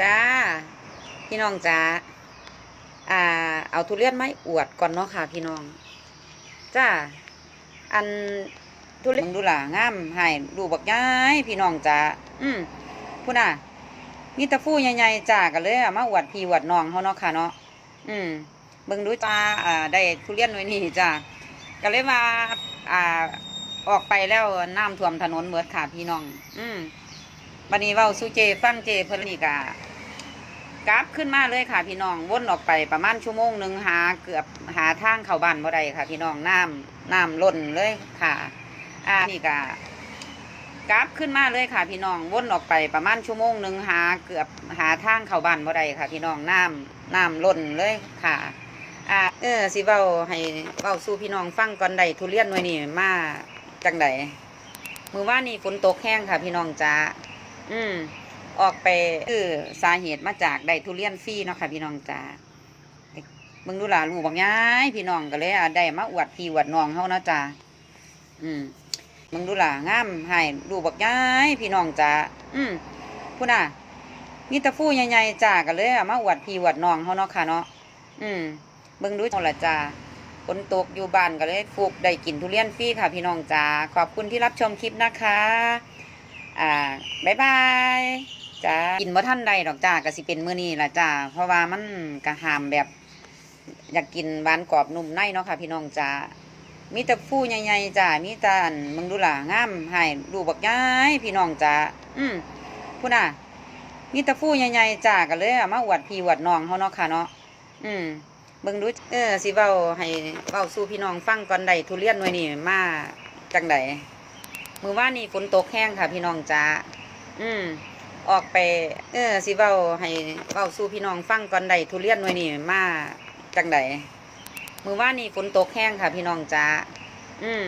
จ้า พี่น้องจ้าอ่า เอาทุเรียนไม้อวดก่อนเนาะค่ะ พี่น้อง จ้า อันทุเรียนดูล่ะงามให้ดูบักย้ายพี่น้องจ้าอืมพูดน่ะมีตะฟู่ใหญ่ๆจ้ากันเลยเอามาอวดพี่อวดน้องเขาเนาะค่ะเนาะอืมเบิ่งดูจ้าอ่า ได้ทุเรียนไว้นี่จ้าก็เลยว่าอ่า ออกไปแล้วน้ำท่วมถนนเบิดค่ะพี่น้อง อืม บันนี้เว้าสุเจฟังเจเพิ่นนี่กะกราฟขึ้นมาเลยค่ะ พี่น้องวนออกไปประมาณชั่วโมงหนึ่งหาเกือบหาทางเข้าบ้านบ่ได้ค่ะ พี่น้องน้ำน้ำล้นเลยค่ะอ่านี่กะกราฟขึ้นมาเลยค่ะ พี่น้องวนออกไปประมาณชั่วโมงหนึ่งหาเกือบหาทางเข้าบ้านบ่ได้ค่ะ พี่น้องน้ำน้ำล้นเลยค่ะอ่าเออสิเว้าให้เว้าสู่พี่น้องฟังก่อนใดทุเรียนหน่วยนี่มาจังใดมือว่านี่ฝนตกแห้งค่ะ พี่น้องจ้า อืมออกไปคือสาเหตุมาจากได้ทุเรียนฟรีเนาะค่ะ พี่น้องจ้าเบิ่งดูล่ะลูกบางย้ายพี่น้องก็เลยอะได้มาอวดพี่อวดน้องเฮาเนาะจ้าอืมเบิ่งดูล่ะงามให้ลูกบักย้ายพี่น้องจ้าอืมพูดน่ะมีตะฟู่ใหญ่ๆจ้าก็เลยอะมาอวดพี่อวดน้องเฮาเนาะค่ะเนาะอืมเบิ่งดูเอาละจ้าฝนตกอยู่บ้านก็เลยฟุกได้กินทุเรียนฟรีค่ะ พี่น้องจ้าขอบคุณที่รับชมคลิปนะคะ อ่าบายบายจ้ากินบ่ท่านใดดอกจ้าก็สิเป็นมื้อนี้ล่ะจ้าเพราะว่ามันกระหามแบบ อยากกินหวานกรอบนุ่มในเนาะค่ะ พี่น้องจ้ามีแต่ฟูใหญ่ๆจ้ามีแต่อันมึงดูล่ะงามให้ดูบักย้ายพี่น้องจ้าอืมพูดน่ะมีแต่ฟูใหญ่ๆจ้าก็เลยอามาอวดพี่อวดน้องเฮาเนาะค่ะเนาะอืมเบิ่งดูเออสิเว้าให้เว้าสู่พี่น้องฟังก่อนได้ทุเรียนหน่วยนี่มาจังได มือว่านี่ฝนตกแห้งค่ะ พี่น้องจ้าอืมออกไป เออสิเว้าให้เว้าสู่พี่น้องฟังก่อนใดทุเรียนหน่วยนี่มาจังใดมือว่านี่ฝนตกแห้งค่ะ พี่น้องจ้าอืม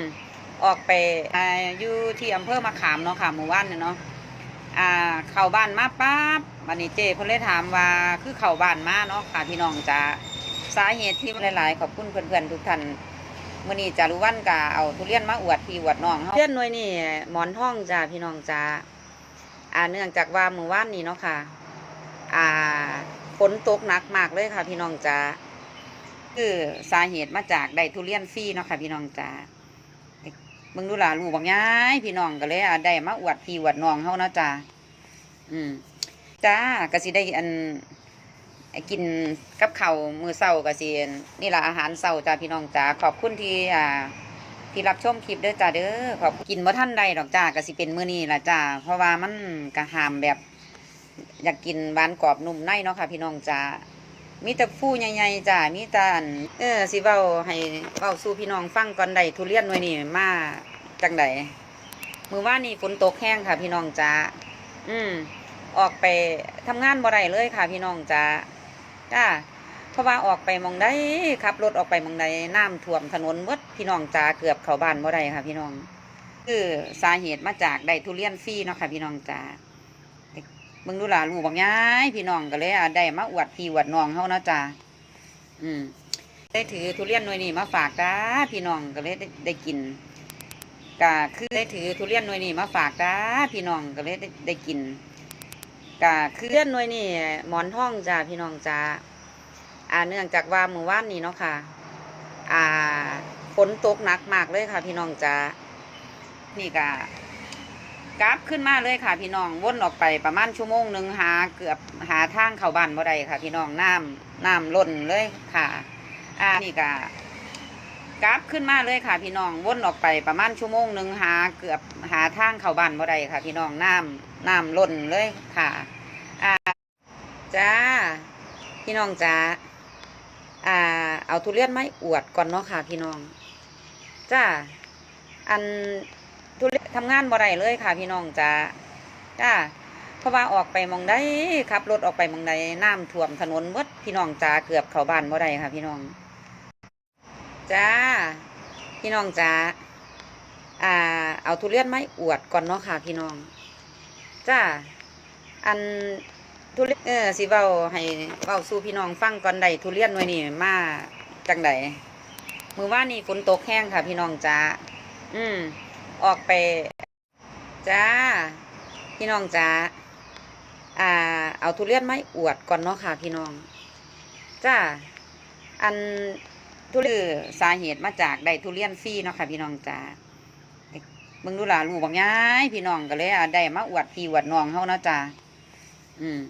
ออกไปอาอยู่ที่อำเภอมะขามเนาะค่ะหมู่บ้านเนาะอ่าเข้าบ้านมาปั๊บวันนี้เจเพิ่นเลยถามว่าคือเข้าบ้านมาเนาะค่ะพี่น้องจ้าสาเหตุที่หลาย ๆ ขอบคุณเพื่อนๆทุกท่าน มื่อนี้จารุวันกะเอาทุเรียนมาอวดพี่อวดน้องเฮาทุเรียนหน่วยนี่หมอนทองจ้าพี่น้องจ้าอ่าเนื่องจากว่ามื้อวานนี้เนาะค่ะ อ่าฝนตกหนักมากเลยค่ะ พี่น้องจ้าคือสาเหตุมาจากได้ทุเรียนฟรีเนาะค่ะพี่น้องจ้าเบิ่งดูหล่ะลูกบางย้ายพี่น้องก็เลยอะได้มาอวดพี่อวดน้องเฮาเนาะจ้าอืมจ้าก็สิได้อัน กินกับข้าวมือเศร้าก็สินี่แหละอาหารเศร้าจ้าพี่น้องจ้าขอบคุณที่อ่าที่รับชมคลิปเด้อจ้าเด้อขอบกินบ่ท่านใดดอกจ้าก็สิเป็นมื้อนี้ล่ะจ้าเพราะว่ามันกระหามแบบ อยากกินหวานกรอบนุ่มในเนาะค่ะ พี่น้องจ้ามีแต่ฟูใหญ่ๆจ้ามีแต่เออสิเว้าให้เว้าสู่พี่น้องฟังก่อนได้ทุเรียนหน่วยนี่มาจังไดมื้อว่านี่ฝนตกแห้งค่ะ พี่น้องจ้าอืมออกไปทำงานบ่ได้เลยค่ะ พี่น้องจ้า จ้าเพราะว่าออกไปมองได้ขับรถออกไปมองใดน้ำท่วมถนนมดพี่น้องจ้าเกือบเข้าบ้านบ่ได้ค่ะ พี่น้อง คือสาเหตุมาจากได้ทุเรียนฟรีเนาะค่ะพี่น้องจ้าเบิ่งดูล่ะลูกบางย้ายพี่น้องก็เลยอะได้มาอวดพี่อวดน้องเฮาเนาะจ้าอืมได้ถือทุเรียนหน่วยนี้มาฝากจ้าพี่น้องก็เลยได้ได้กินก็คือได้ถือทุเรียนหน่วยนี้มาฝากจ้าพี่น้องก็เลยได้ได้กิน ก็คือเลื่อนหน่วยนี่หมอนทองจ้าพี่น้องจ้าอ่าเนื่องจากว่ามือว่านนี้เนาะค่ะ อ่าฝนตกหนักมากเลยค่ะ พี่น้องจ้านี่ก็กราฟขึ้นมาเลยค่ะ พี่น้องวนออกไปประมาณชั่วโมงหนึ่งหาเกือบหาทางเข้าบ้านบ่ได้ค่ะ พี่น้องน้ำน้ำล้นเลยค่ะ อ่านี่ก็ กราฟขึ้นมาเลยค่ะ พี่น้องวนออกไปประมาณชั่วโมงหนึ่งหาเกือบหาทางเข้าบ้านบ่ได้ค่ะ พี่น้องน้ำน้ำล้นเลยค่ะอ่าจ้าพี่น้องจ้าอ่า เอาทุเรียนไม้อวดก่อนเนาะค่ะ พี่น้องจ้าอันทุเรียนทำงานบ่ได้เลยค่ะ พี่น้องจ้าจ้าเพราะว่าออกไปมองได้ขับรถออกไปมองใดน้ำท่วมถนนหมดพี่น้องจ้าเกือบเข้าบ้านบ่ได้ค่ะ พี่น้อง จ้า พี่น้องจ้าอ่า เอาทุเรียนไม้อวดก่อนเนาะค่ะ พี่น้อง จ้า อันทุเรียนเออสิเว้าให้เว้าสู่พี่น้องฟังก่อนได้ทุเรียนหน่วยนี่มาจังไดมือว่านี่ฝนตกแห้งค่ะ พี่น้องจ้า อืม ออกไป จ้า พี่น้องจ้า อ่า เอาทุเรียนไม้อวดก่อนเนาะค่ะ พี่น้อง จ้า อัน ทุเรียนสาเหตุมาจากได้ทุเรียนฟรีเนาะค่ะพี่น้องจ้ามึงดูล่ะลูกบอกย้ายพี่น้องก็เลยอะได้มาอวดพี่อวดน้องเฮานะจ้าอืม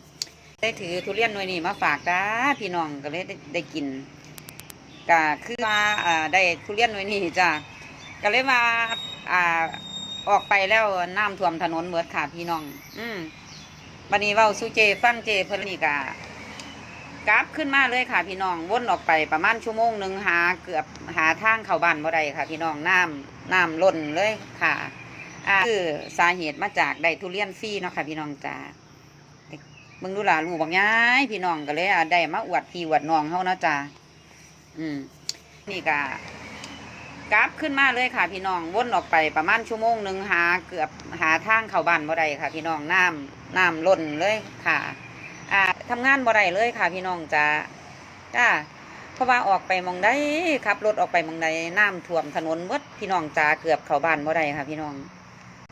ได้ถือทุเรียนหน่วยนี้มาฝากจ้าพี่น้องก็เลยได้ได้กินก็คือว่าอ่าได้ทุเรียนหน่วยนี้จ้าก็เลยว่าอ่าออกไปแล้วน้ำท่วมถนนเบิดค่ะพี่น้อง อืมบันนี้เว้าสุเจฟังเจเพิ่นนี่กะ กราฟขึ้นมาเลยค่ะ พี่น้องวนออกไปประมาณชั่วโมงหนึ่งหาเกือบหาทางเข้าบ้านบ่ได้ค่ะ พี่น้องน้ำน้ำล้นเลยค่ะอ่าคือสาเหตุมาจากได้ทุเรียนฟรีเนาะค่ะ พี่น้องจ้ามึงดูหล่ะลูกบอกย้ายพี่น้องก็เลยอะได้มาอวดพี่อวดน้องเฮานะจ้าอืมนี่ก็กราฟขึ้นมาเลยค่ะ พี่น้องวนออกไปประมาณชั่วโมงหนึ่งหาเกือบหาทางเข้าบ้านบ่ได้ค่ะ พี่น้องน้ำน้ำล้นเลยค่ะ อ่าทำงานบ่ได้เลยค่ะพี่น้องจ้าจ้าเพราะว่าออกไปมองได้ขับรถออกไปมองใดน้ำท่วมถนนหมดพี่น้องจ้าเกือบเข้าบ้านบ่ได้ค่ะ พี่น้อง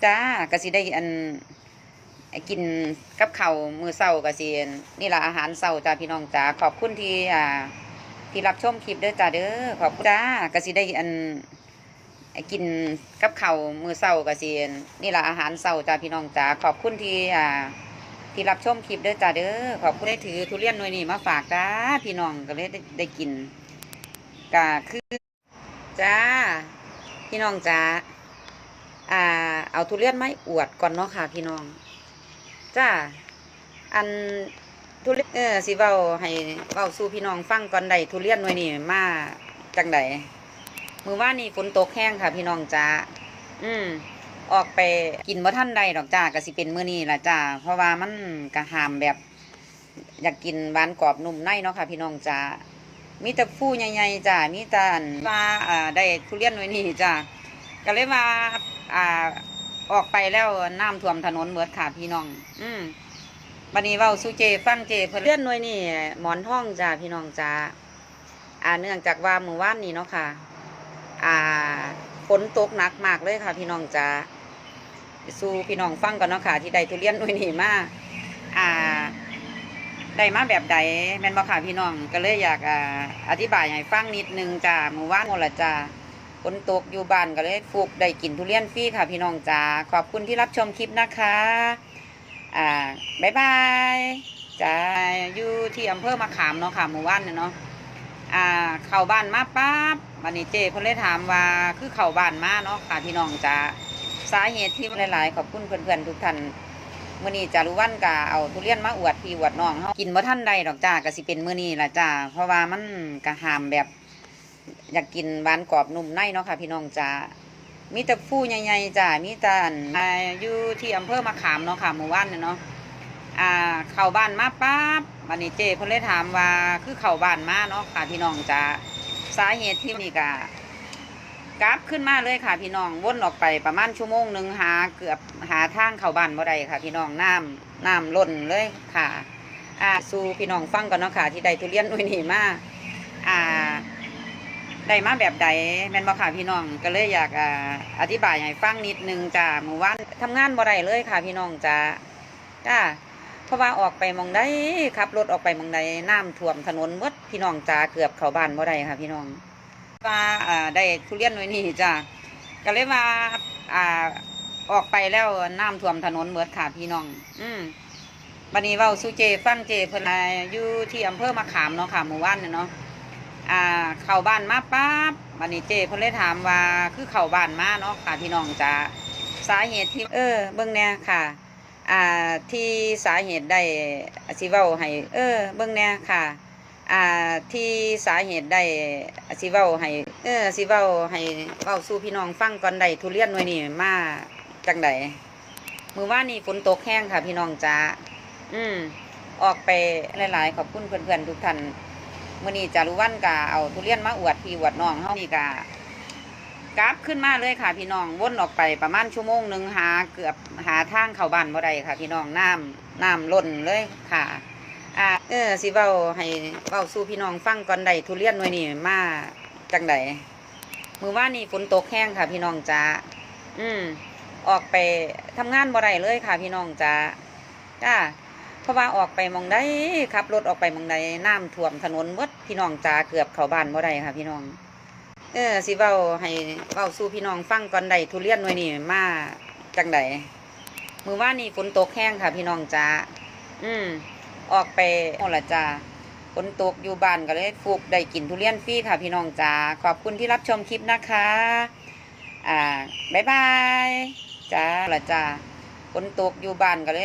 จ้าก็สิได้อันกินกับเข้ามือเศร้ากะสินี่ละอาหารเศร้าจ้าพี่น้องจ้าขอบคุณที่อ่าที่รับชมคลิปเด้อจ้าเด้อขอบคุณจ้ากะสิได้อันกินกับเข้ามือเศร้ากะสินี่ละอาหารเศร้าจ้าพี่น้องจ้าขอบคุณที่อ่า ที่รับชมคลิปเด้อจ้าเด้อขอบคุณได้ถือทุเรียนหน่วยนี้มาฝากจ้าพี่น้องก็เลยได้ได้กินก็คือจ้าพี่น้องจ้าอ่า เอาทุเรียนไม้อวดก่อนเนาะค่ะ พี่น้องจ้าอันทุเรียนเออสิเว้าให้เว้าสู่พี่น้องฟังก่อนใดทุเรียนหน่วยนี่มาจังใดมือว่านี่ฝนตกแห้งค่ะ พี่น้องจ้าอืม ออกไปกินบ่ทันใดดอกจ้าก็สิเป็นมื้อนี้ล่ะจ้า เพราะว่ามันก็หามแบบ อยากกินหวานกรอบนุ่มในเนาะค่ะ พี่น้องจ้ามีแต่ฟูใหญ่ๆจ้ามีแต่ว่าอ่าได้ทุเรียนหน่วยนี้จ้าก็เลยว่าอ่าออกไปแล้วน้ำท่วมถนนเบิดค่ะพี่น้อง อืมบันนี้เว้าสุเจฟังเจเพิ่นเลื่อนหน่วยนี่หมอนท่องจ้าพี่น้องจ้าอ่าเนื่องจากว่าเมื่อวานนี้เนาะค่ะ อ่าฝนตกหนักมากเลยค่ะพี่น้องจ้า สู้พี่น้องฟังก่อนเนาะค่ะ ที่ได้ทุเรียนหน่วยนี้มาอ่าได้มาแบบใดแม่นบ่ค่ะพี่น้องก็เลยอยากอ่าอธิบายให้ฟังนิดนึงจ้าเมื่อวานหมละจ้าฝนตกอยู่บ้านก็เลยฟุกได้กินทุเรียนฟรีค่ะ พี่น้องจ้าขอบคุณที่รับชมคลิปนะคะ อ่าบ๊ายบายจ้าอยู่ที่อำเภอมะขามเนาะค่ะหมู่บ้านเนาะอ่าเข้าบ้านมาปั๊บวันนี้เจเพิ่นเลยถามว่าคือเข้าบ้านมาเนาะค่ะพี่น้องจ้า สาเหตุที่หลายๆขอบคุณเพื่อนๆทุกท่านมื้อนี้จารุวันกะเอาทุเรียนมาอวดพี่อวดน้องเฮากินบ่ทันใดดอกจ้าก็สิเป็นมื้อนี้ล่ะจ้าเพราะว่ามันก็หามแบบ อยากกินหวานกรอบนุ่มในเนาะค่ะ พี่น้องจ้ามีแต่ฟูใหญ่ๆจ้ามีแต่อันอ่าอยู่ที่อำเภอมะขามเนาะค่ะหมู่บ้านเนาะอ่าเข้าบ้านมาปั๊บวันนี้เจเพิ่นเลยถามว่าคือเข้าบ้านมาเนาะค่ะพี่น้องจ้าสาเหตุที่นี่ก็ กราฟขึ้นมาเลยค่ะพี่น้องวนออกไปประมาณชั่วโมงหนึ่งหาเกือบหาทางเข้าบ้านบ่ได้ค่ะ พี่น้องน้ำน้ำล้นเลยค่ะ อ่าสู่พี่น้องฟังก่อนเนาะค่ะ ที่ได้ทุเรียนหน่วยนี้มาอ่าได้มาแบบใดแม่นบ่ค่ะพี่น้องก็เลยอยากอ่าอธิบายให้ฟังนิดนึงจ้าเมื่อวานทำงานบ่ได้เลยค่ะ พี่น้องจ้าจ้าเพราะว่าออกไปมองได้ขับรถออกไปมองใดน้ำท่วมถนนหมดพี่น้องจ้าเกือบเข้าบ้านบ่ได้ค่ะ พี่น้อง ว่าอ่าได้ทุเรียนหน่วยนี้จ้าก็เลยว่าอ่าออกไปแล้วน้ำท่วมถนนหมดค่ะพี่น้อง อืมบันนี้เว้าสุเจฟังเจเพิ่นอ่าอยู่ที่อำเภอมะขามเนาะค่ะหมู่บ้านเนาะอ่าเข้าบ้านมาปั๊บวันนี้เจเพิ่นเลยถามว่าคือเข้าบ้านมาเนาะค่ะพี่น้องจ้าสาเหตุที่เออ เบิ่งแน่ค่ะ อ่าที่สาเหตุได้สิเว้าให้เออ เบิ่งแน่ค่ะ อ่าที่สาเหตุได้สิเว้าให้เออสิเว้าให้เว้าสู่พี่น้องฟังก่อนได้ทุเรียนหน่วยนี้มาจังไดมือวานนี้ฝนตกแห้งค่ะ พี่น้องจ้าอืมออกไปหลาย ๆ ขอบคุณเพื่อนๆทุกท่านมื่อนี้จารุวันกะเอาทุเรียนมาอวดพี่อวดน้องเฮานี่กะกราฟขึ้นมาเลยค่ะ พี่น้องวนออกไปประมาณชั่วโมงหนึ่งหาเกือบหาทางเข้าบ้านบ่ได้ค่ะ พี่น้องน้ำน้ำล้นเลยค่ะ อ่าเออสิเว้าให้เว้าสู่พี่น้องฟังก่อนได้ทุเรียนหน่วยนี้มาจังใดมือว่านี่ฝนตกแห้งค่ะ พี่น้องจ้าอืมออกไปทำงานบ่ได้เลยค่ะ พี่น้องจ้าจ้าเพราะว่าออกไปมองได้ขับรถออกไปมองใดน้ำท่วมถนนหมดพี่น้องจ๋าเกือบเข้าบ้านบ่ได้ค่ะ พี่น้อง เออสิเว้าให้เว้าสู่พี่น้องฟังก่อนใดทุเรียนหน่วยนี่มาจังใดมือว่านนี้ฝนตกแห้งค่ะ พี่น้องจ๋าอืม ออกไปโอ้ละจ้าฝนตกอยู่บ้านก็เลยฟูกได้กินทุเรียนฟรีค่ะพี่น้องจ้าขอบคุณที่รับชมคลิปนะคะ อ่าบ๊ายบายจ้าละจ้าฝนตกอยู่บ้านก็เลย